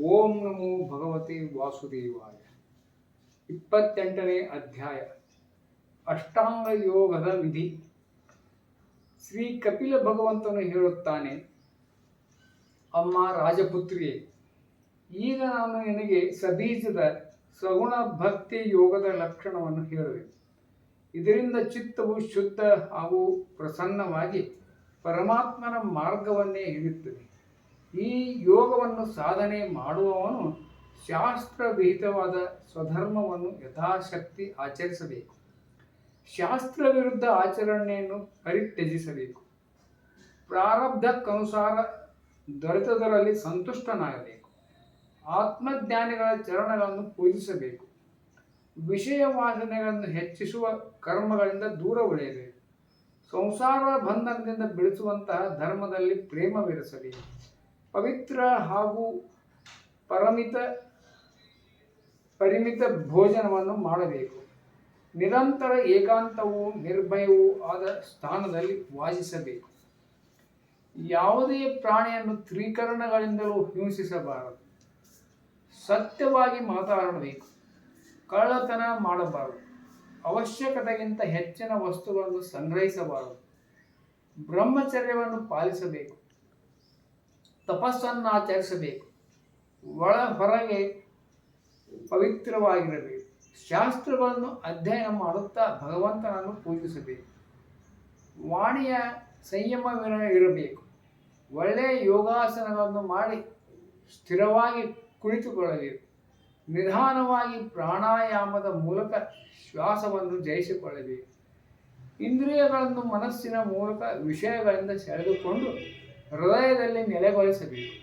ಓಂ ನಮೋ ಭಗವತಿ ವಾಸುದೇವಾಯ. ಇಪ್ಪತ್ತೆಂಟನೇ ಅಧ್ಯಾಯ. ಅಷ್ಟಾಂಗ ಯೋಗದ ವಿಧಿ. ಶ್ರೀ ಕಪಿಲ ಭಗವಂತನು ಹೇಳುತ್ತಾನೆ, ಅಮ್ಮ ರಾಜಪುತ್ರಿಯೇ, ಈಗ ನಾನು ನಿನಗೆ ಸಬೀಜದ ಸಗುಣ ಭಕ್ತಿ ಯೋಗದ ಲಕ್ಷಣವನ್ನು ಹೇಳುವೆ. ಇದರಿಂದ ಚಿತ್ತವು ಶುದ್ಧ ಹಾಗೂ ಪ್ರಸನ್ನವಾಗಿ ಪರಮಾತ್ಮನ ಮಾರ್ಗವನ್ನೇ ಹಿಡಿಯುತ್ತದೆ ಈ ಯೋಗವನ್ನು ಸಾಧನೆ ಮಾಡುವವನು ಶಾಸ್ತ್ರವಿಹಿತವಾದ ಸ್ವಧರ್ಮವನ್ನು ಯಥಾಶಕ್ತಿ ಆಚರಿಸಬೇಕು. ಶಾಸ್ತ್ರ ವಿರುದ್ಧ ಆಚರಣೆಯನ್ನು ಪರಿತ್ಯಜಿಸಬೇಕು. ಪ್ರಾರಬ್ಧಕ್ಕನುಸಾರ ದೊರೆತದರಲ್ಲಿ ಸಂತುಷ್ಟನಾಗಬೇಕು. ಆತ್ಮಜ್ಞಾನಿಗಳ ಚರಣಗಳನ್ನು ಪೂಜಿಸಬೇಕು. ವಿಷಯ ವಾಸನೆಗಳನ್ನು ಹೆಚ್ಚಿಸುವ ಕರ್ಮಗಳಿಂದ ದೂರ ಉಳಿಯಬೇಕು. ಸಂಸಾರ ಬಂಧನದಿಂದ ಬಿಡಿಸುವಂತಹ ಧರ್ಮದಲ್ಲಿ ಪ್ರೇಮವಿರಿಸಬೇಕು. ಪವಿತ್ರ ಹಾಗೂ ಪರಮಿತ, ಪರಿಮಿತ ಭೋಜನವನ್ನು ಮಾಡಬೇಕು. ನಿರಂತರ ಏಕಾಂತವೂ ನಿರ್ಭಯವೂ ಆದ ಸ್ಥಾನದಲ್ಲಿ ವಾಸಿಸಬೇಕು. ಯಾವುದೇ ಪ್ರಾಣಿಯನ್ನು ತ್ರೀಕರಣಗಳಿಂದಲೂ ಹಿಂಸಿಸಬಾರದು. ಸತ್ಯವಾಗಿ ಮಾತಾಡಬೇಕು. ಕಳ್ಳತನ ಮಾಡಬಾರದು. ಅವಶ್ಯಕತೆಗಿಂತ ಹೆಚ್ಚಿನ ವಸ್ತುಗಳನ್ನು ಸಂಗ್ರಹಿಸಬಾರದು. ಬ್ರಹ್ಮಚರ್ಯವನ್ನು ಪಾಲಿಸಬೇಕು. ತಪಸ್ಸನ್ನು ಆಚರಿಸಬೇಕು ಒಳ ಹೊರಗೆ ಪವಿತ್ರವಾಗಿರಬೇಕು. ಶಾಸ್ತ್ರಗಳನ್ನು ಅಧ್ಯಯನ ಮಾಡುತ್ತಾ ಭಗವಂತನನ್ನು ಪೂಜಿಸಬೇಕು. ವಾಣಿಯ ಸಂಯಮವಿನ ಇರಬೇಕು. ಒಳ್ಳೆಯ ಯೋಗಾಸನಗಳನ್ನು ಮಾಡಿ ಸ್ಥಿರವಾಗಿ ಕುಳಿತುಕೊಳ್ಳಬೇಕು. ನಿಧಾನವಾಗಿ ಪ್ರಾಣಾಯಾಮದ ಮೂಲಕ ಶ್ವಾಸವನ್ನು ಜಯಿಸಿಕೊಳ್ಳಬೇಕು. ಇಂದ್ರಿಯಗಳನ್ನು ಮನಸ್ಸಿನ ಮೂಲಕ ವಿಷಯಗಳಿಂದ ಸೆಳೆದುಕೊಂಡು ಹೃದಯದಲ್ಲಿ ನೆಲೆಗೊಳಿಸಬೇಕು.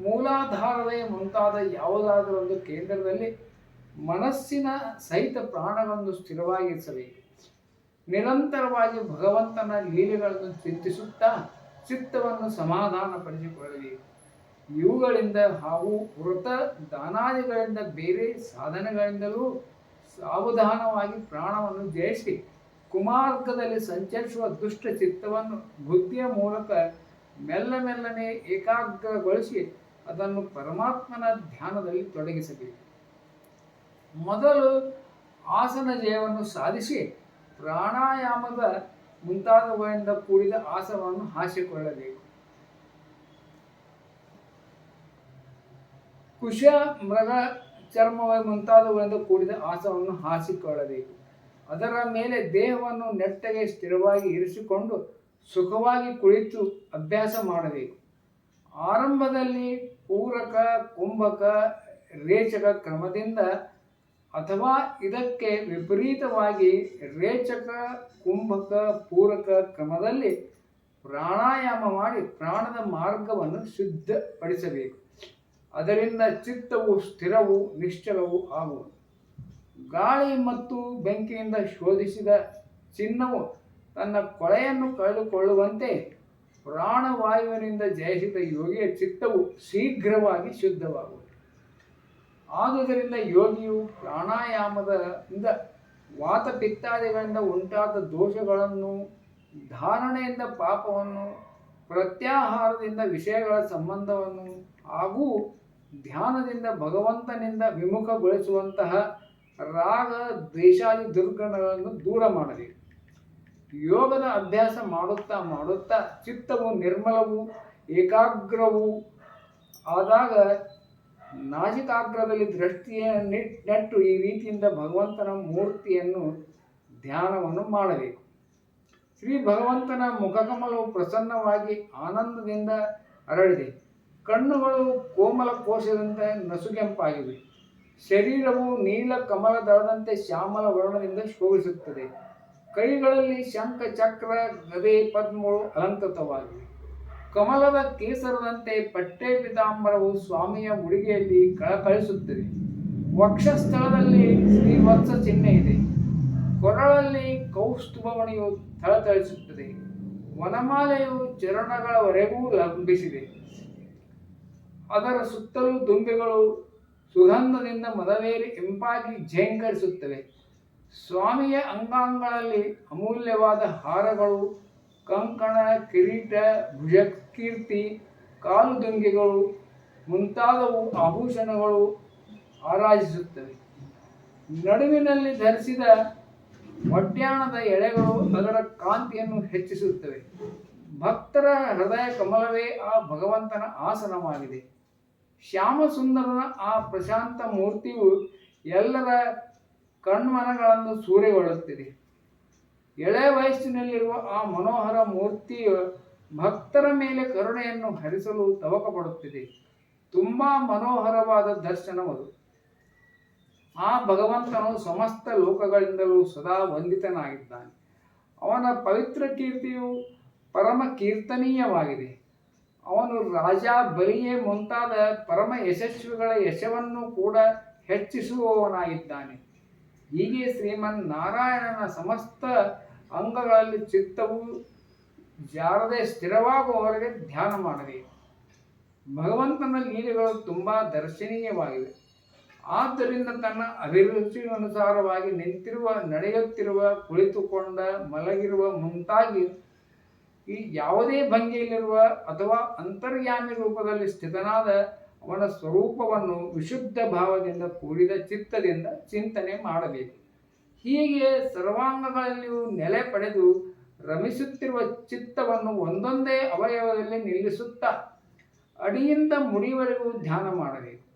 ಮೂಲಾಧಾರವೇ ಮುಂತಾದ ಯಾವುದಾದರೊಂದು ಕೇಂದ್ರದಲ್ಲಿ ಮನಸ್ಸಿನ ಸಹಿತ ಪ್ರಾಣಗಳನ್ನು ಸ್ಥಿರವಾಗಿರಿಸಬೇಕು. ನಿರಂತರವಾಗಿ ಭಗವಂತನ ಲೀಲೆಗಳನ್ನು ಚಿಂತಿಸುತ್ತಾ ಚಿತ್ತವನ್ನು ಸಮಾಧಾನ ಪಡಿಸಿಕೊಳ್ಳಬೇಕು ಇವುಗಳಿಂದ ಹಾಗೂ ವೃತ ದಾನಾದಿಗಳಿಂದ ಬೇರೆ ಸಾಧನೆಗಳಿಂದಲೂ ಸಾವಧಾನವಾಗಿ ಪ್ರಾಣವನ್ನು ಜಯಿಸಿ ಕುಮಾರ್ಗದಲ್ಲಿ ಸಂಚರಿಸುವ ದುಷ್ಟ ಚಿತ್ತವನ್ನು ಬುದ್ಧಿಯ ಮೂಲಕ ಮೆಲ್ಲ ಮೆಲ್ಲನೆ ಏಕಾಗ್ರಗೊಳಿಸಿ ಅದನ್ನು ಪರಮಾತ್ಮನ ಧ್ಯಾನದಲ್ಲಿ ತೊಡಗಿಸಬೇಕು. ಮೊದಲು ಆಸನ ಜಯವನ್ನು ಸಾಧಿಸಿ ಪ್ರಾಣಾಯಾಮದ ಮುಂತಾದವುಗಳಿಂದ ಕೂಡಿದ ಆಸನವನ್ನು ಹಾಸಿಕೊಳ್ಳಬೇಕು. ಕುಶ, ಮೃಗ ಚರ್ಮವ ಮುಂತಾದವುಗಳಿಂದ ಕೂಡಿದ ಆಸನವನ್ನು ಹಾಸಿಕೊಳ್ಳಬೇಕು. ಅದರ ಮೇಲೆ ದೇಹವನ್ನು ನೆಟ್ಟಗೆ ಸ್ಥಿರವಾಗಿ ಇರಿಸಿಕೊಂಡು ಸುಖವಾಗಿ ಕುಳಿತು ಅಭ್ಯಾಸ ಮಾಡಬೇಕು. ಆರಂಭದಲ್ಲಿ ಪೂರಕ, ಕುಂಭಕ, ರೇಚಕ ಕ್ರಮದಿಂದ ಅಥವಾ ಇದಕ್ಕೆ ವಿಪರೀತವಾಗಿ ರೇಚಕ, ಕುಂಭಕ, ಪೂರಕ ಕ್ರಮದಲ್ಲಿ ಪ್ರಾಣಾಯಾಮ ಮಾಡಿ ಪ್ರಾಣದ ಮಾರ್ಗವನ್ನು ಶುದ್ಧಪಡಿಸಬೇಕು ಅದರಿಂದ ಚಿತ್ತವು ಸ್ಥಿರವು ನಿಶ್ಚಲವು ಆಗುವುದು. ಗಾಳಿ ಮತ್ತು ಬೆಂಕಿಯಿಂದ ಶೋಧಿಸಿದ ಚಿನ್ನವು ತನ್ನ ಕೊಳೆಯನ್ನು ಕಳೆದುಕೊಳ್ಳುವಂತೆ ಪ್ರಾಣವಾಯುವಿನಿಂದ ಜಯಿಸಿದ ಯೋಗಿಯ ಚಿತ್ತವು ಶೀಘ್ರವಾಗಿ ಶುದ್ಧವಾಗುವುದು. ಆದುದರಿಂದ ಯೋಗಿಯು ಪ್ರಾಣಾಯಾಮದ ಇಂದ ವಾತ ಪಿತ್ತಾದಿಗಳಿಂದ ಉಂಟಾದ ದೋಷಗಳನ್ನು, ಧಾರಣೆಯಿಂದ ಪಾಪವನ್ನು, ಪ್ರತ್ಯಾಹಾರದಿಂದ ವಿಷಯಗಳ ಸಂಬಂಧವನ್ನು ಹಾಗೂ ಧ್ಯಾನದಿಂದ ಭಗವಂತನಿಂದ ವಿಮುಖಗೊಳಿಸುವಂತಹ ರಾಗ, ದ್ವೇಷಾದಿ ದುರ್ಗಣಗಳನ್ನು ದೂರ ಮಾಡಬೇಕು. ಯೋಗದ ಅಭ್ಯಾಸ ಮಾಡುತ್ತಾ ಮಾಡುತ್ತಾ ಚಿತ್ತವು ನಿರ್ಮಲವು, ಏಕಾಗ್ರವು ಆದಾಗ ನಾಜಿಕಾಗ್ರದಲ್ಲಿ ದೃಷ್ಟಿಯನ್ನು ನಿಟ್- ನೆಟ್ಟು ಈ ರೀತಿಯಿಂದ ಭಗವಂತನ ಮೂರ್ತಿಯನ್ನು ಧ್ಯಾನವನ್ನು ಮಾಡಬೇಕು. ಶ್ರೀ ಭಗವಂತನ ಮುಖಕಮಲವು ಪ್ರಸನ್ನವಾಗಿ ಆನಂದದಿಂದ ಅರಳಿದೆ. ಕಣ್ಣುಗಳು ಕೋಮಲ ಕೋಶದಂತೆ ನಸುಗೆಂಪಾಗಿವೆ. ಶರೀರವು ನೀಲ ಕಮಲ ದಳದಂತೆ ಶ್ಯಾಮಲ ವರ್ಣದಿಂದ ಶೋಭಿಸುತ್ತದೆ. ಕೈಗಳಲ್ಲಿ ಶಂಖ ಚಕ್ರ ಗದೆ ಪದ್ಮಗಳು ಅಲಂಕೃತವಾಗಿವೆ ಕಮಲದ ಕೇಸರದಂತೆ ಪಟ್ಟೆ ಪಿತಾಂಬರವು ಸ್ವಾಮಿಯ ಉಡುಗೆಯಲ್ಲಿ ಕಳಕಳಿಸುತ್ತದೆ. ವಕ್ಷಸ್ಥಳದಲ್ಲಿ ಶ್ರೀವತ್ಸ ಚಿಹ್ನೆ ಇದೆ. ಕೊರಳಲ್ಲಿ ಕೌಸ್ತುಭಮಣಿಯು ಥಳಥಳಿಸುತ್ತದೆ. ವನಮಾಲೆಯು ಚರಣಗಳವರೆಗೂ ಲಂಬಿಸಿದೆ. ಅದರ ಸುತ್ತಲೂ ದುಂಬೆಗಳು ಸುಗಂಧದಿಂದ ಮದವೇರಿ ಇಂಪಾಗಿ ಝೇಂಕರಿಸುತ್ತವೆ ಸ್ವಾಮಿಯ ಅಂಗಾಂಗಗಳಲ್ಲಿ ಅಮೂಲ್ಯವಾದ ಹಾರಗಳು, ಕಂಕಣ, ಕಿರೀಟ, ಭುಜಕೀರ್ತಿ ಕಾಲುದುಂಗಿಗಳು ಮುಂತಾದವು ಆಭೂಷಣಗಳು ಆರಾಧಿಸುತ್ತವೆ. ನಡುವಿನಲ್ಲಿ ಧರಿಸಿದ ಒಡ್ಯಾಣದ ಎಳೆಗಳು ಅದರ ಕಾಂತಿಯನ್ನು ಹೆಚ್ಚಿಸುತ್ತವೆ. ಭಕ್ತರ ಹೃದಯ ಕಮಲವೇ ಆ ಭಗವಂತನ ಆಸನವಾಗಿದೆ. ಶ್ಯಾಮಸುಂದರನ ಆ ಪ್ರಶಾಂತ ಮೂರ್ತಿಯು ಎಲ್ಲರ ಕಣ್ಮನಗಳನ್ನು ಸೂರೆಗೊಳ್ಳುತ್ತಿದೆ ಎಳೆ ವಯಸ್ಸಿನಲ್ಲಿರುವ ಆ ಮನೋಹರ ಮೂರ್ತಿಯು ಭಕ್ತರ ಮೇಲೆ ಕರುಣೆಯನ್ನು ಹರಿಸಲು ತವಕ ಪಡುತ್ತಿದೆ ತುಂಬಾ ಮನೋಹರವಾದ ದರ್ಶನವದು. ಆ ಭಗವಂತನು ಸಮಸ್ತ ಲೋಕಗಳಿಂದಲೂ ಸದಾ ವಂದಿತನಾಗಿದ್ದಾನೆ. ಅವನ ಪವಿತ್ರ ಕೀರ್ತಿಯು ಪರಮ ಕೀರ್ತನೀಯವಾಗಿದೆ. ಅವನು ರಾಜ ಬಲಿಯೇ ಮುಂತಾದ ಪರಮ ಯಶಸ್ವಿಗಳ ಯಶವನ್ನು ಕೂಡ ಹೆಚ್ಚಿಸುವವನಾಗಿದ್ದಾನೆ. ಹೀಗೆ ಶ್ರೀಮನ್ ನಾರಾಯಣನ ಸಮಸ್ತ ಅಂಗಗಳಲ್ಲಿ ಚಿತ್ತವು ಜಾರದೆ ಸ್ಥಿರವಾಗುವವರೆಗೆ ಧ್ಯಾನ ಮಾಡಬೇಕು ಭಗವಂತನ ಲೀಲೆಗಳು ತುಂಬ ದರ್ಶನೀಯವಾಗಿವೆ. ಆದ್ದರಿಂದ ತನ್ನ ಅಭಿರುಚಿಗನುಸಾರವಾಗಿ ನಿಂತಿರುವ, ನಡೆಯುತ್ತಿರುವ, ಕುಳಿತುಕೊಂಡ, ಮಲಗಿರುವ ಮುಂತಾಗಿ ಈ ಯಾವುದೇ ಭಂಗಿಯಲ್ಲಿರುವ ಅಥವಾ ಅಂತರ್ಯಾಮಿ ರೂಪದಲ್ಲಿ ಸ್ಥಿತನಾದ ಅವನ ಸ್ವರೂಪವನ್ನು ವಿಶುದ್ಧ ಭಾವದಿಂದ ಕೂಡಿದ ಚಿತ್ತದಿಂದ ಚಿಂತನೆ ಮಾಡಬೇಕು. ಹೀಗೆ ಸರ್ವಾಂಗಗಳಲ್ಲಿಯೂ ನೆಲೆ ಪಡೆದು ರಮಿಸುತ್ತಿರುವ ಚಿತ್ತವನ್ನು ಒಂದೊಂದೇ ಅವಯವದಲ್ಲಿ ನಿಲ್ಲಿಸುತ್ತಾ ಅಡಿಯಿಂದ ಮುಡಿವರೆಗೂ ಧ್ಯಾನ ಮಾಡಬೇಕು.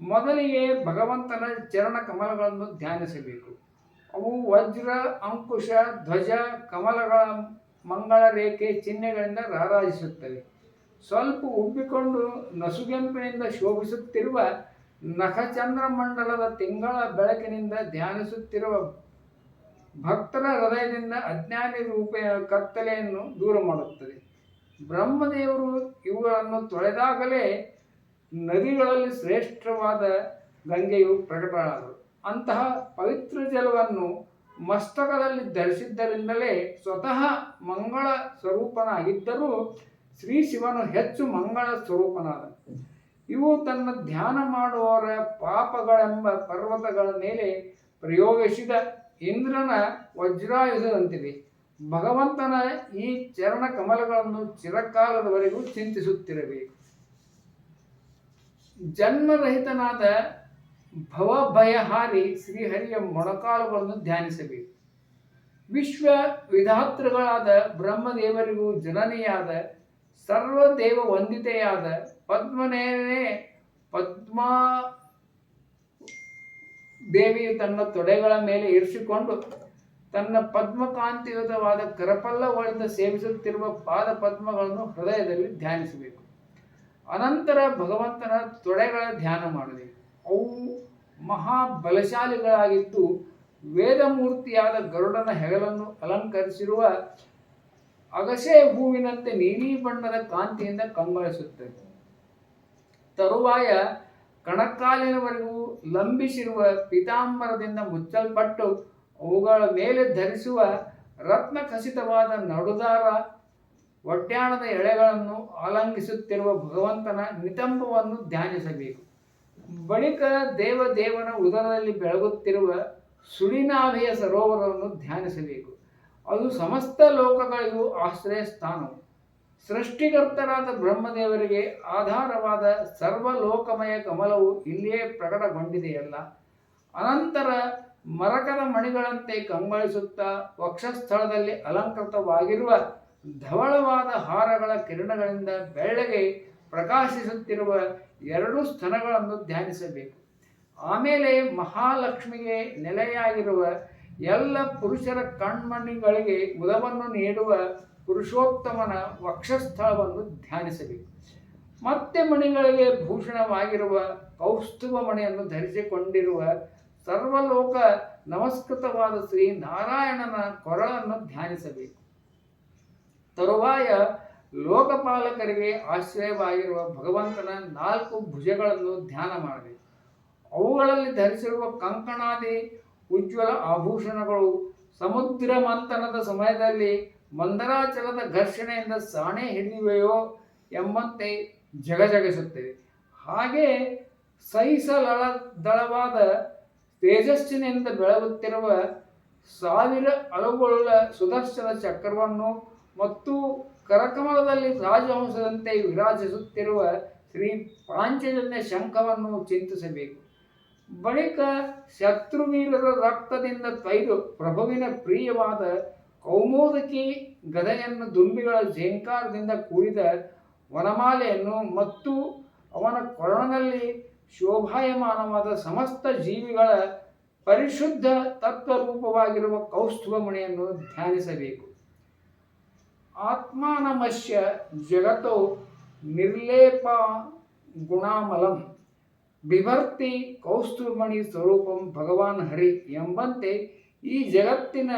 ಮೊದಲಿಗೆ ಭಗವಂತನ ಚರಣ ಕಮಲಗಳನ್ನು ಧ್ಯಾನಿಸಬೇಕು. ಅವು ವಜ್ರ, ಅಂಕುಶ, ಧ್ವಜ, ಕಮಲಗಳ ಮಂಗಳ ರೇಖೆ ಚಿಹ್ನೆಗಳಿಂದ ರಾರಾಜಿಸುತ್ತವೆ. ಸ್ವಲ್ಪ ಉಬ್ಬಿಕೊಂಡು ನಸುಗೆಂಪಿನಿಂದ ಶೋಭಿಸುತ್ತಿರುವ ನಖಚಂದ್ರಮಂಡಲದ ತಿಂಗಳ ಬೆಳಕಿನಿಂದ ಧ್ಯಾನಿಸುತ್ತಿರುವ ಭಕ್ತರ ಹೃದಯದಿಂದ ಅಜ್ಞಾನಿ ರೂಪ ಕತ್ತಲೆಯನ್ನು ದೂರ ಮಾಡುತ್ತದೆ. ಬ್ರಹ್ಮದೇವರು ಇವುಗಳನ್ನು ತೊಳೆದಾಗಲೇ ನದಿಗಳಲ್ಲಿ ಶ್ರೇಷ್ಠವಾದ ಗಂಗೆಯು ಪ್ರಕಟವಾದರು ಅಂತಹ ಪವಿತ್ರ ಜಲವನ್ನು ಮಸ್ತಕದಲ್ಲಿ ಧರಿಸಿದ್ದರಿಂದಲೇ ಸ್ವತಃ ಮಂಗಳ ಸ್ವರೂಪನಾಗಿದ್ದರೂ ಶ್ರೀ ಶಿವನು ಹೆಚ್ಚು ಮಂಗಳ ಸ್ವರೂಪನಾದ. ಇವು ತನ್ನ ಧ್ಯಾನ ಮಾಡುವವರ ಪಾಪಗಳೆಂಬ ಪರ್ವತಗಳ ಮೇಲೆ ಪ್ರಯೋಗಿಸಿದ ಇಂದ್ರನ ವಜ್ರಾಯುಧದಂತಿದೆ ಭಗವಂತನ ಈ ಚರಣ ಕಮಲಗಳನ್ನು ಚಿರಕಾಲದವರೆಗೂ ಚಿಂತಿಸುತ್ತಿರಬೇಕು. ಜನ್ಮರಹಿತನಾದ ಭವಭಯಹಾರಿ ಶ್ರೀಹರಿಯ ಮೊಣಕಾಲುಗಳನ್ನು ಧ್ಯಾನಿಸಬೇಕು. ವಿಶ್ವ ವಿಧಾತೃಗಳಾದ ಬ್ರಹ್ಮದೇವರಿಗೂ ಜನನಿಯಾದ ಸರ್ವದೇವ ವಂದಿತೆಯಾದ ಪದ್ಮನೇನೇ ಪದ್ಮಾ ದೇವಿಯು ತನ್ನ ತೊಡೆಗಳ ಮೇಲೆ ಇರಿಸಿಕೊಂಡು ತನ್ನ ಪದ್ಮಕಾಂತಿಯುತವಾದ ಕರಪಲ್ಲವಳಿಂದ ಸೇವಿಸುತ್ತಿರುವ ಪಾದ ಪದ್ಮಗಳನ್ನು ಹೃದಯದಲ್ಲಿ ಧ್ಯಾನಿಸಬೇಕು. ಅನಂತರ ಭಗವಂತನ ತೊಡೆಗಳ ಧ್ಯಾನ ಮಾಡಬೇಕು ಅವು ಮಹಾ ಬಲಶಾಲಿಗಳಾಗಿದ್ದು ವೇದಮೂರ್ತಿಯಾದ ಗರುಡನ ಹೆಗಲನ್ನು ಅಲಂಕರಿಸಿರುವ ಅಗಸೆ ಹೂವಿನಂತೆ ನೀಲಿ ಬಣ್ಣದ ಕಾಂತಿಯಿಂದ ಕಂಗೊಳಿಸುತ್ತದೆ ತರುವಾಯ ಕಣಕಾಲಿನವರೆಗೂ ಲಂಬಿಸಿರುವ ಪೀತಾಂಬರದಿಂದ ಮುಚ್ಚಲ್ಪಟ್ಟು ಅವುಗಳ ಮೇಲೆ ಧರಿಸುವ ರತ್ನ ಖಚಿತವಾದ ನಡುದಾರ ಒಡ್ಯಾಣದ ಎಳೆಗಳನ್ನು ಆಲಂಗಿಸುತ್ತಿರುವ ಭಗವಂತನ ನಿತಂಬವನ್ನು ಧ್ಯಾನಿಸಬೇಕು. ಬಳಿಕ ದೇವದೇವನ ಉದರದಲ್ಲಿ ಬೆಳಗುತ್ತಿರುವ ಸುಳಿನಾಭೆಯ ಸರೋವರವನ್ನು ಧ್ಯಾನಿಸಬೇಕು. ಅದು ಸಮಸ್ತ ಲೋಕಗಳಿಗೂ ಆಶ್ರಯ ಸ್ಥಾನವು ಸೃಷ್ಟಿಕರ್ತರಾದ ಬ್ರಹ್ಮದೇವರಿಗೆ ಆಧಾರವಾದ ಸರ್ವಲೋಕಮಯ ಕಮಲವು ಇಲ್ಲಿಯೇ ಪ್ರಕಟಗೊಂಡಿದೆಯಲ್ಲ. ಅನಂತರ ಮರಕದ ಮಣಿಗಳಂತೆ ಕಂಗೊಳಿಸುತ್ತಾ ವಕ್ಷಸ್ಥಳದಲ್ಲಿ ಅಲಂಕೃತವಾಗಿರುವ ಧವಳವಾದ ಹಾರಗಳ ಕಿರಣಗಳಿಂದ ಬೆಳ್ಳಗೆ ಪ್ರಕಾಶಿಸುತ್ತಿರುವ ಎರಡು ಸ್ತನಗಳನ್ನು ಧ್ಯಾನಿಸಬೇಕು. ಆಮೇಲೆ ಮಹಾಲಕ್ಷ್ಮಿಗೆ ನೆಲೆಯಾಗಿರುವ ಎಲ್ಲ ಪುರುಷರ ಕಣ್ಮಣಿಗಳಿಗೆ ಉದವನ್ನು ನೀಡುವ ಪುರುಷೋತ್ತಮನ ವಕ್ಷಸ್ಥಳವನ್ನು ಧ್ಯಾನಿಸಬೇಕು. ಮತ್ತೆ ಮಣಿಗಳಿಗೆ ಭೂಷಣವಾಗಿರುವ ಕೌಸ್ತುಭ ಮಣಿಯನ್ನು ಧರಿಸಿಕೊಂಡಿರುವ ಸರ್ವಲೋಕ ನಮಸ್ಕೃತವಾದ ಶ್ರೀ ನಾರಾಯಣನ ಕೊರಳನ್ನು ಧ್ಯಾನಿಸಬೇಕು. ತರುವಾಯ ಲೋಕಪಾಲಕರಿಗೆ ಆಶ್ರಯವಾಗಿರುವ ಭಗವಂತನ ನಾಲ್ಕು ಭುಜಗಳನ್ನು ಧ್ಯಾನ ಮಾಡಬೇಕು. ಅವುಗಳಲ್ಲಿ ಧರಿಸಿರುವ ಕಂಕಣಾದಿ ಉಜ್ವಲ ಆಭೂಷಣಗಳು. ಸಮುದ್ರ ಮಂಥನದ ಸಮಯದಲ್ಲಿ ಮಂದರಾಚಲದ ಘರ್ಷಣೆಯಿಂದ ಸಾಣೆ ಹಿಡಿಯುವೆಯೋ ಎಂಬಂತೆ ಜಗಜಗಿಸುತ್ತವೆ. ಹಾಗೆ ಸಹಿಸಲಳ ದಳವಾದ ತೇಜಸ್ಸಿನಿಂದ ಬೆಳಗುತ್ತಿರುವ ಸಾವಿರ ಅಲುಗಳುಳ್ಳ ಸುದರ್ಶನ ಚಕ್ರವನ್ನು ಮತ್ತು ಕರಕಮಲದಲ್ಲಿ ರಾಜವಂಶದಂತೆ ವಿರಾಜಿಸುತ್ತಿರುವ ಶ್ರೀ ಪಾಂಚಜನ್ಯ ಶಂಖವನ್ನು ಚಿಂತಿಸಬೇಕು. ಬಳಿಕ ಶತ್ರುವೀರರ ರಕ್ತದಿಂದ ತೈದು ಪ್ರಭುವಿನ ಪ್ರಿಯವಾದ ಕೌಮೋದಕಿ ಗದೆಯನ್ನು ದುಂಬಿಗಳ ಝೇಂಕಾರದಿಂದ ಕೂಡಿದ ವನಮಾಲೆಯನ್ನು ಮತ್ತು ಅವನ ಕೊರಳನಲ್ಲಿ ಶೋಭಾಯಮಾನವಾದ ಸಮಸ್ತ ಜೀವಿಗಳ ಪರಿಶುದ್ಧ ತತ್ವರೂಪವಾಗಿರುವ ಕೌಸ್ತುಭಮಣಿಯನ್ನು ಧ್ಯಾನಿಸಬೇಕು. ಆತ್ಮಾನಮಶ್ಯ ಜಗತೋ ನಿರ್ಲೇಪ ಗುಣಾಮಲಂ. ಬಿಭರ್ತಿ ಕೌಸ್ತುಭಮಣಿ ಸ್ವರೂಪಂ ಭಗವಾನ್ ಹರಿ ಎಂಬಂತೆ ಈ ಜಗತ್ತಿನ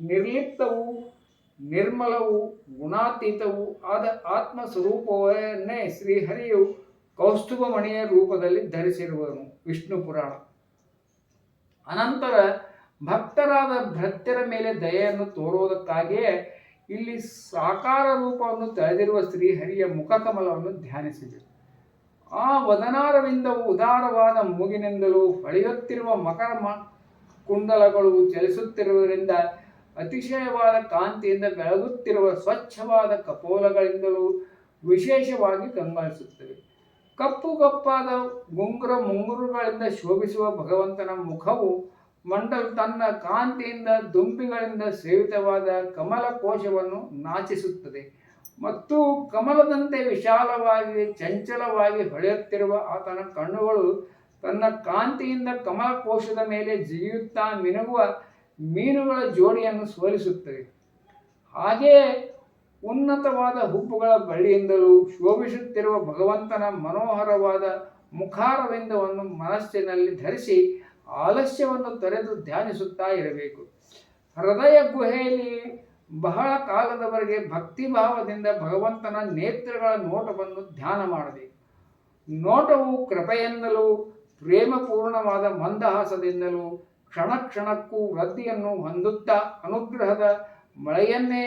ನಿರ್ಲಿಪ್ತವೂ, ನಿರ್ಮಲವೂ, ಗುಣಾತೀತವೂ ಆದ ಆತ್ಮ ಸ್ವರೂಪವನ್ನೇ ಶ್ರೀಹರಿಯು ಕೌಸ್ತುಭಮಣಿಯ ರೂಪದಲ್ಲಿ ಧರಿಸಿರುವನು ವಿಷ್ಣು ಪುರಾಣ. ಅನಂತರ ಭಕ್ತರಾದ ಭಕ್ತರ ಮೇಲೆ ದಯೆಯನ್ನು ತೋರುವುದಕ್ಕಾಗಿಯೇ ಇಲ್ಲಿ ಸಾಕಾರ ರೂಪವನ್ನು ತಳೆದಿರುವ ಶ್ರೀಹರಿಯ ಮುಖಕಮಲವನ್ನು ಧ್ಯಾನಿಸಿದೆ. ಆ ವದನಾರವಿಂದವು ಉದಾರವಾದ ಮೂಗಿನಿಂದಲೂ ಹೊಳೆಯುತ್ತಿರುವ ಮಕರ ಕುಂಡಲಗಳು ಚಲಿಸುತ್ತಿರುವುದರಿಂದ ಅತಿಶಯವಾದ ಕಾಂತಿಯಿಂದ ಬೆಳಗುತ್ತಿರುವ ಸ್ವಚ್ಛವಾದ ಕಪೋಲಗಳಿಂದಲೂ ವಿಶೇಷವಾಗಿ ಕಂಗೊಳಿಸುತ್ತವೆ ಕಪ್ಪು ಕಪ್ಪಾದ ಗುಂಗುರ ಮುಂಗುರುಗಳಿಂದ ಶೋಭಿಸುವ ಭಗವಂತನ ಮುಖವು ಮಂಡಲ್ ತನ್ನ ಕಾಂತಿಯಿಂದ ದುಂಬಿಗಳಿಂದ ಸೇವಿತವಾದ ಕಮಲ ಕೋಶವನ್ನು ನಾಚಿಸುತ್ತದೆ. ಮತ್ತು ಕಮಲದಂತೆ ವಿಶಾಲವಾಗಿ, ಚಂಚಲವಾಗಿ ಹೊಳೆಯುತ್ತಿರುವ ಆತನ ಕಣ್ಣುಗಳು ತನ್ನ ಕಾಂತಿಯಿಂದ ಕಮಲ ಕೋಶದ ಮೇಲೆ ಜಿಗಿಯುತ್ತಾ ಮಿನುಗುವ ಮೀನುಗಳ ಜೋಡಿಯನ್ನು ಸೋಲಿಸುತ್ತವೆ. ಹಾಗೆಯೇ ಉನ್ನತವಾದ ಹುಬ್ಬುಗಳ ಬಳ್ಳಿಯಿಂದಲೂ ಶೋಭಿಸುತ್ತಿರುವ ಭಗವಂತನ ಮನೋಹರವಾದ ಮುಖಾರವಿಂದವನ್ನು ಮನಸ್ಸಿನಲ್ಲಿ ಧರಿಸಿ ಆಲಸ್ಯವನ್ನು ತೊರೆದು ಧ್ಯಾನಿಸುತ್ತಾ ಇರಬೇಕು. ಹೃದಯ ಗುಹೆಯಲ್ಲಿ ಬಹಳ ಕಾಲದವರೆಗೆ ಭಕ್ತಿ ಭಾವದಿಂದ ಭಗವಂತನ ನೇತ್ರಗಳ ನೋಟವನ್ನು ಧ್ಯಾನ ಮಾಡಬೇಕು ನೋಟವು ಕೃಪೆಯಿಂದಲೂ ಪ್ರೇಮಪೂರ್ಣವಾದ ಮಂದಹಾಸದಿಂದಲೂ ಕ್ಷಣ ಕ್ಷಣಕ್ಕೂ ವೃದ್ಧಿಯನ್ನು ಹೊಂದುತ್ತಾ ಅನುಗ್ರಹದ ಮಳೆಯನ್ನೇ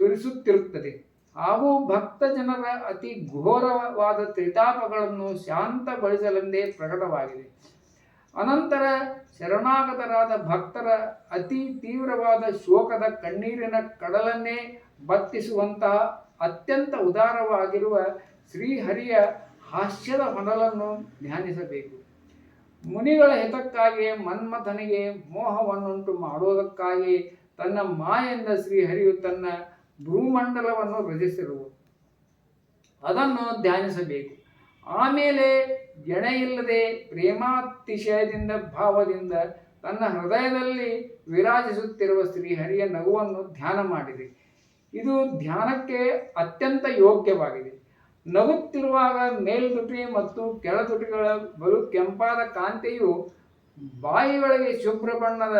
ಸುರಿಸುತ್ತಿರುತ್ತದೆ. ಹಾಗೂ ಭಕ್ತ ಜನರ ಅತಿ ಘೋರವಾದ ತ್ರಿತಾಪಗಳನ್ನು ಶಾಂತಗೊಳಿಸಲೆಂದೇ ಪ್ರಕಟವಾಗಿದೆ. ಅನಂತರ ಶರಣಾಗತರಾದ ಭಕ್ತರ ಅತಿ ತೀವ್ರವಾದ ಶೋಕದ ಕಣ್ಣೀರಿನ ಕಡಲನ್ನೇ ಬತ್ತಿಸುವಂತಹ ಅತ್ಯಂತ ಉದಾರವಾಗಿರುವ ಶ್ರೀಹರಿಯ ಹಾಸ್ಯದ ಹೊನಲನ್ನು ಧ್ಯಾನಿಸಬೇಕು. ಮುನಿಗಳ ಹಿತಕ್ಕಾಗಿ ಮನ್ಮಥನಿಗೆ ಮೋಹವನ್ನುಂಟು ಮಾಡುವುದಕ್ಕಾಗಿ ತನ್ನ ಮಾಯೆಯಿಂದ ಶ್ರೀಹರಿಯು ತನ್ನ ಭೂಮಂಡಲವನ್ನು ರಚಿಸಿರುವುದು. ಅದನ್ನು ಧ್ಯಾನಿಸಬೇಕು. ಆಮೇಲೆ ಇಲ್ಲದೆ ಪ್ರೇಮಾತಿಶಯದಿಂದ, ಭಾವದಿಂದ ತನ್ನ ಹೃದಯದಲ್ಲಿ ವಿರಾಜಿಸುತ್ತಿರುವ ಶ್ರೀಹರಿಯ ನಗುವನ್ನು ಧ್ಯಾನ ಮಾಡಿದೆ. ಇದು ಧ್ಯಾನಕ್ಕೆ ಅತ್ಯಂತ ಯೋಗ್ಯವಾಗಿದೆ. ನಗುತ್ತಿರುವಾಗ ಮೇಲ್ದುಟಿ ಮತ್ತು ಕೆಳದುಟಿಗಳ ಬಲು ಕೆಂಪಾದ ಕಾಂತಿಯು ಬಾಯಿಯೊಳಗೆ ಶುಭ್ರ ಬಣ್ಣದ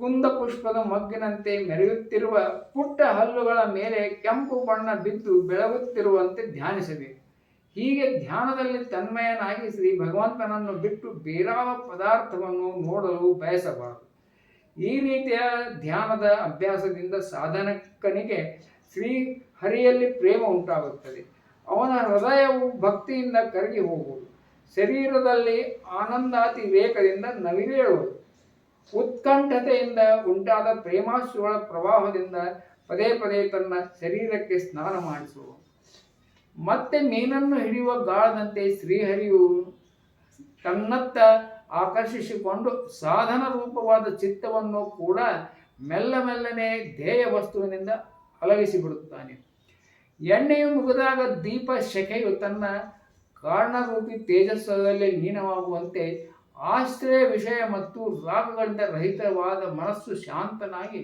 ಕುಂದ ಪುಷ್ಪದ ಮಗ್ಗಿನಂತೆ ಮೆರೆಯುತ್ತಿರುವ ಪುಟ್ಟ ಹಲ್ಲುಗಳ ಮೇಲೆ ಕೆಂಪು ಬಣ್ಣ ಬಿದ್ದು ಬೆಳಗುತ್ತಿರುವಂತೆ ಧ್ಯಾನಿಸಬೇಕು ಹೀಗೆ ಧ್ಯಾನದಲ್ಲಿ ತನ್ಮಯನಾಗಿ ಶ್ರೀ ಭಗವಂತನನ್ನು ಬಿಟ್ಟು ಬೇರಾವ ಪದಾರ್ಥವನ್ನು ನೋಡಲು ಬಯಸಬಾರದು. ಈ ರೀತಿಯ ಧ್ಯಾನದ ಅಭ್ಯಾಸದಿಂದ ಸಾಧನಕನಿಗೆ ಶ್ರೀ ಹರಿಯಲ್ಲಿ ಪ್ರೇಮ ಉಂಟಾಗುತ್ತದೆ. ಅವನ ಹೃದಯವು ಭಕ್ತಿಯಿಂದ ಕರಗಿ ಹೋಗುವುದು. ಶರೀರದಲ್ಲಿ ಆನಂದಾತಿರೇಕದಿಂದ ನವಿಲೇಳುವುದು. ಉತ್ಕಂಠತೆಯಿಂದ ಉಂಟಾದ ಪ್ರೇಮಾಶುಗಳ ಪ್ರವಾಹದಿಂದ ಪದೇ ಪದೇ ತನ್ನ ಶರೀರಕ್ಕೆ ಸ್ನಾನ ಮಾಡಿಸುವ ಮತ್ತೆ ಮೀನನ್ನು ಹಿಡಿಯುವ ಗಾಳದಂತೆ ಶ್ರೀಹರಿಯು ತನ್ನತ್ತ ಆಕರ್ಷಿಸಿಕೊಂಡು ಸಾಧನ ರೂಪವಾದ ಚಿತ್ತವನ್ನು ಕೂಡ ಮೆಲ್ಲ ಮೆಲ್ಲನೆ ಧ್ಯೇಯ ವಸ್ತುವಿನಿಂದ ಅಲಗಿಸಿಬಿಡುತ್ತಾನೆ ಎಣ್ಣೆಯು ಮುಗಿದಾಗ ದೀಪ ಶೆಖೆಯು ತನ್ನ ಕಾರಣರೂಪಿ ತೇಜಸ್ಸದಲ್ಲಿ ಲೀನವಾಗುವಂತೆ ಆಶ್ರಯ ವಿಷಯ ಮತ್ತು ರಾಗಗಳಿಂದ ರಹಿತವಾದ ಮನಸ್ಸು ಶಾಂತನಾಗಿ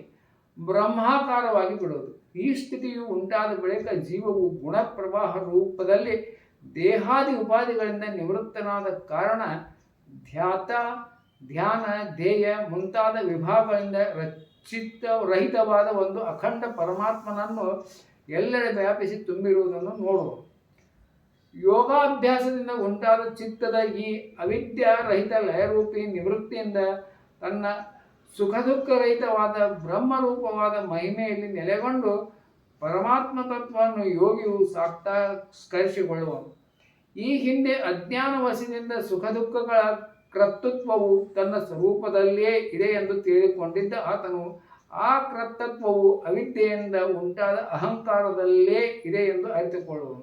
ಬ್ರಹ್ಮಾಕಾರವಾಗಿ ಬಿಡೋದು ಈ ಸ್ಥಿತಿಯು ಉಂಟಾದ ಬಳಿಕ ಜೀವವು ಗುಣಪ್ರವಾಹ ರೂಪದಲ್ಲಿ ದೇಹಾದಿ ಉಪಾಧಿಗಳಿಂದ ನಿವೃತ್ತನಾದ ಕಾರಣ ಧ್ಯಾತ, ಧ್ಯಾನ, ಧ್ಯೇಯ ಮುಂತಾದ ವಿಭಾಗಗಳಿಂದ ರಚಿತ, ರಹಿತವಾದ ಒಂದು ಅಖಂಡ ಪರಮಾತ್ಮನನ್ನು ಎಲ್ಲೆಡೆ ವ್ಯಾಪಿಸಿ ತುಂಬಿರುವುದನ್ನು ನೋಡುವ. ಯೋಗಾಭ್ಯಾಸದಿಂದ ಉಂಟಾದ ಚಿತ್ತದ ಈ ಅವಿದ್ಯಾರಹಿತ ಲಯರೂಪಿ ನಿವೃತ್ತಿಯಿಂದ ತನ್ನ ಸುಖ ದುಃಖರಹಿತವಾದ ಬ್ರಹ್ಮರೂಪವಾದ ಮಹಿಮೆಯಲ್ಲಿ ನೆಲೆಗೊಂಡು ಪರಮಾತ್ಮ ತತ್ವವನ್ನು ಯೋಗಿಯು ಸಾಕ್ಷಾತ್ಕರಿಸಿಕೊಳ್ಳುವನು ಈ ಹಿಂದೆ ಅಜ್ಞಾನ ವಶದಿಂದ ಸುಖ ದುಃಖಗಳ ಕರ್ತೃತ್ವವು ತನ್ನ ಸ್ವರೂಪದಲ್ಲಿಯೇ ಇದೆ ಎಂದು ತಿಳಿದುಕೊಂಡಿದ್ದ ಆತನು ಆ ಕರ್ತತ್ವವು ಅವಿದ್ಯೆಯಿಂದ ಉಂಟಾದ ಅಹಂಕಾರದಲ್ಲೇ ಇದೆ ಎಂದು ಅರಿತುಕೊಳ್ಳುವನು.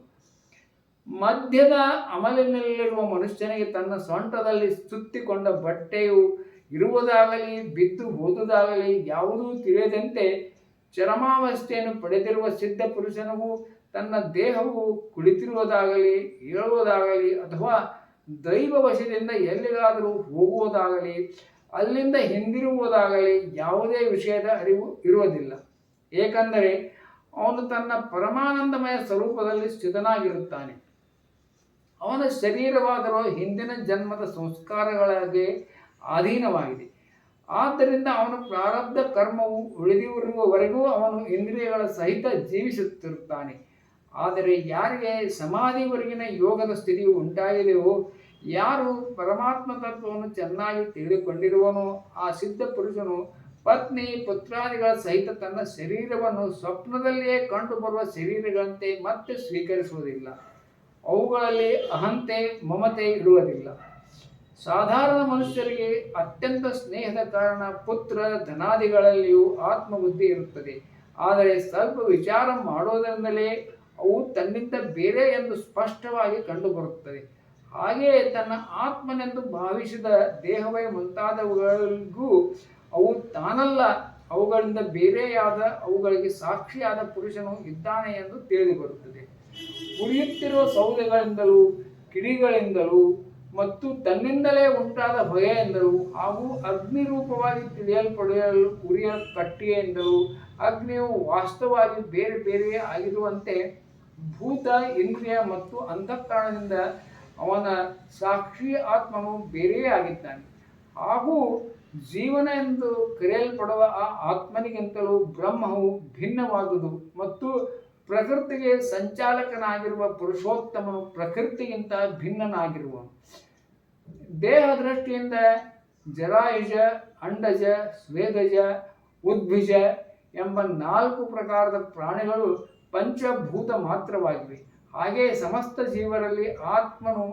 ಮಧ್ಯದ ಅಮಲಿನಲ್ಲಿರುವ ಮನುಷ್ಯನಿಗೆ ತನ್ನ ಸೊಂಟದಲ್ಲಿ ಸುತ್ತಿಕೊಂಡ ಬಟ್ಟೆಯು ಇರುವುದಾಗಲಿ, ಬಿದ್ದು ಹೋದುದಾಗಲಿ ಯಾವುದೂ ತಿಳಿಯದಂತೆ ಚರಮಾವಸ್ಥೆಯನ್ನು ಪಡೆದಿರುವ ಸಿದ್ಧ ಪುರುಷನಿಗೂ ತನ್ನ ದೇಹವು ಕುಳಿತಿರುವುದಾಗಲಿ, ಏಳುವುದಾಗಲಿ ಅಥವಾ ದೈವ ವಶದಿಂದ ಎಲ್ಲಿಗಾದರೂ ಹೋಗುವುದಾಗಲಿ, ಅಲ್ಲಿಂದ ಹಿಂದಿರುವುದಾಗಲಿ ಯಾವುದೇ ವಿಷಯದ ಅರಿವು ಇರುವುದಿಲ್ಲ. ಏಕೆಂದರೆ ಅವನು ತನ್ನ ಪರಮಾನಂದಮಯ ಸ್ವರೂಪದಲ್ಲಿ ಸ್ಥಿತನಾಗಿರುತ್ತಾನೆ. ಅವನ ಶರೀರವಾದರೂ ಹಿಂದಿನ ಜನ್ಮದ ಸಂಸ್ಕಾರಗಳಿಗೆ ಅಧೀನವಾಗಿದೆ. ಆದ್ದರಿಂದ ಅವನು ಪ್ರಾರಬ್ಧ ಕರ್ಮವು ಉಳಿದಿರುವವರೆಗೂ ಅವನು ಇಂದ್ರಿಯಗಳ ಸಹಿತ ಜೀವಿಸುತ್ತಿರುತ್ತಾನೆ. ಆದರೆ ಯಾರಿಗೆ ಸಮಾಧಿವರೆಗಿನ ಯೋಗದ ಸ್ಥಿತಿಯು ಉಂಟಾಗಿದೆಯೋ, ಯಾರು ಪರಮಾತ್ಮ ತತ್ವವನ್ನು ಚೆನ್ನಾಗಿ ತಿಳಿದುಕೊಂಡಿರುವನೋ, ಆ ಸಿದ್ಧ ಪುರುಷನು ಪತ್ನಿ, ಪುತ್ರಾದಿಗಳ ಸಹಿತ ತನ್ನ ಶರೀರವನ್ನು ಸ್ವಪ್ನದಲ್ಲಿಯೇ ಕಂಡುಬರುವ ಶರೀರಗಳಂತೆ ಮತ್ತೆ ಸ್ವೀಕರಿಸುವುದಿಲ್ಲ. ಅವುಗಳಲ್ಲಿ ಅಹಂತೆ, ಮಮತೆ ಇರುವುದಿಲ್ಲ. ಸಾಧಾರಣ ಮನುಷ್ಯರಿಗೆ ಅತ್ಯಂತ ಸ್ನೇಹದ ಕಾರಣ ಪುತ್ರ, ಧನಾದಿಗಳಲ್ಲಿಯೂ ಆತ್ಮಬುದ್ಧಿ ಇರುತ್ತದೆ. ಆದರೆ ಸ್ವಲ್ಪ ವಿಚಾರ ಮಾಡೋದರಿಂದಲೇ ಅವು ತನ್ನಿಂದ ಬೇರೆ ಎಂದು ಸ್ಪಷ್ಟವಾಗಿ ಕಂಡುಬರುತ್ತದೆ. ಹಾಗೆಯೇ ತನ್ನ ಆತ್ಮನೆಂದು ಭಾವಿಸಿದ ದೇಹವೇ ಮುಂತಾದವುಗಳಿಗೂ ಅವು ತಾನಲ್ಲ. ಅವುಗಳಿಂದ ಬೇರೆಯಾದ, ಅವುಗಳಿಗೆ ಸಾಕ್ಷಿಯಾದ ಪುರುಷನು ಇದ್ದಾನೆ ಎಂದು ತಿಳಿದು ಉಳಿಯುತ್ತಿರುವ ಸೌದೆಗಳಿಂದಲೂ, ಕಿಡಿಗಳಿಂದಲೂ ಮತ್ತು ತನ್ನಿಂದಲೇ ಉಂಟಾದ ಭಯದಿಂದಲೂ ಹಾಗೂ ಅಗ್ನಿ ರೂಪವಾಗಿ ತಿಳಿಯಲ್ಪಡಲು ಉರಿಯ ಕಟ್ಟಿಗೆಯಿಂದಲೂ ಅಗ್ನಿಯು ವಾಸ್ತವವಾಗಿ ಬೇರೆ ಬೇರೆ ಆಗಿರುವಂತೆ ಭೂತ, ಇಂದ್ರಿಯ ಮತ್ತು ಅಂತಃಕರಣದಿಂದ ಅವನ ಸಾಕ್ಷಿ ಆತ್ಮನು ಬೇರೆಯೇ ಆಗಿದ್ದಾನೆ. ಹಾಗೂ ಜೀವನ ಎಂದು ಕರೆಯಲ್ಪಡುವ ಆ ಆತ್ಮನಿಗಿಂತಲೂ ಬ್ರಹ್ಮವು ಭಿನ್ನವಾದುದು ಮತ್ತು ಪ್ರಕೃತಿಗೆ ಸಂಚಾಲಕನಾಗಿರುವ ಪುರುಷೋತ್ತಮನು ಪ್ರಕೃತಿಗಿಂತ ಭಿನ್ನನಾಗಿರುವ. ದೇಹ ದೃಷ್ಟಿಯಿಂದ ಜರಾಯುಜ, ಅಂಡಜ, ಸ್ವೇದಜ ಉದ್ಭಿಜ ಎಂಬ ನಾಲ್ಕು ಪ್ರಕಾರದ ಪ್ರಾಣಿಗಳು ಪಂಚಭೂತ ಮಾತ್ರವಾಗಿವೆ. ಹಾಗೆಯೇ ಸಮಸ್ತ ಜೀವರಲ್ಲಿ ಆತ್ಮನು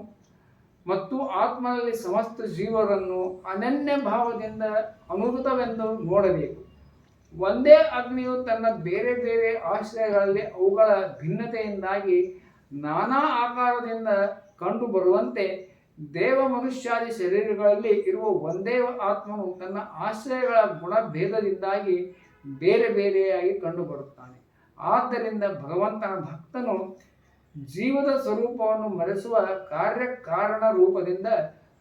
ಮತ್ತು ಆತ್ಮನಲ್ಲಿ ಸಮಸ್ತ ಜೀವರನ್ನು ಅನನ್ಯ ಭಾವದಿಂದ ಅನುಭೂತವೆಂದು ನೋಡಬೇಕು. ಒಂದೇ ಅಗ್ನಿಯು ತನ್ನ ಬೇರೆ ಬೇರೆ ಆಶ್ರಯಗಳಲ್ಲಿ ಅವುಗಳ ಭಿನ್ನತೆಯಿಂದಾಗಿ ನಾನಾ ಆಕಾರದಿಂದ ಕಂಡುಬರುವಂತೆ ದೇವ ಮನುಷ್ಯಾದಿ ಶರೀರಗಳಲ್ಲಿ ಇರುವ ಒಂದೇ ಆತ್ಮನು ತನ್ನ ಆಶ್ರಯಗಳ ಗುಣಭೇದದಿಂದಾಗಿ ಬೇರೆ ಬೇರೆಯಾಗಿ ಕಂಡುಬರುತ್ತಾನೆ ಆದ್ದರಿಂದ ಭಗವಂತನ ಭಕ್ತನು ಜೀವದ ಸ್ವರೂಪವನ್ನು ಮರೆಸುವ ಕಾರ್ಯಕಾರಣ ರೂಪದಿಂದ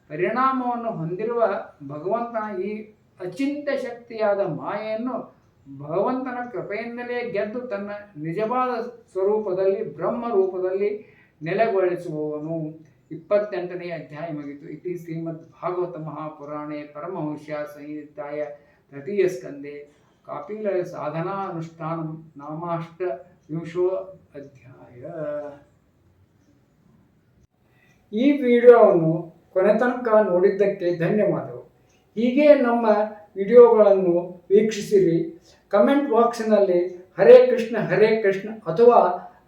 ಪರಿಣಾಮವನ್ನು ಹೊಂದಿರುವ ಭಗವಂತನ ಈ ಅಚಿಂತ್ಯ ಶಕ್ತಿಯಾದ ಮಾಯೆಯನ್ನು ಭಗವಂತನ ಕೃಪೆಯಿಂದಲೇ ಗೆದ್ದು ತನ್ನ ನಿಜವಾದ ಸ್ವರೂಪದಲ್ಲಿ, ಬ್ರಹ್ಮ ರೂಪದಲ್ಲಿ ನೆಲೆಗೊಳಿಸುವವನು. ಇಪ್ಪತ್ತೆಂಟನೇ ಅಧ್ಯಾಯ ಮುಗಿತು. ಇತಿ ಶ್ರೀಮದ್ ಭಾಗವತ ಮಹಾಪುರಾಣೆ ಪರಮಹಂಸ್ಯ ಸಂಹಿತಾಯ ತೃತೀಯ ಸ್ಕಂದೆ ಕಾಪಿಲ ಸಾಧನಾನುಷ್ಠಾನ ನಾಮಾಷ್ಟ ವಿಂಶೋ ಅಧ್ಯಾಯ. ಈ ವಿಡಿಯೋವನ್ನು ಕೊನೆ ತನಕ ನೋಡಿದ್ದಕ್ಕೆ ಧನ್ಯವಾದಗಳು. ಹೀಗೆ ನಮ್ಮ ವಿಡಿಯೋಗಳನ್ನು ವೀಕ್ಷಿಸಿರಿ. ಕಮೆಂಟ್ ಬಾಕ್ಸ್ನಲ್ಲಿ ಹರೇ ಕೃಷ್ಣ ಹರೇ ಕೃಷ್ಣ ಅಥವಾ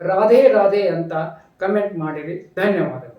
ರಾಧೆ ರಾಧೆ ಅಂತ ಕಮೆಂಟ್ ಮಾಡಿರಿ. ಧನ್ಯವಾದಗಳು.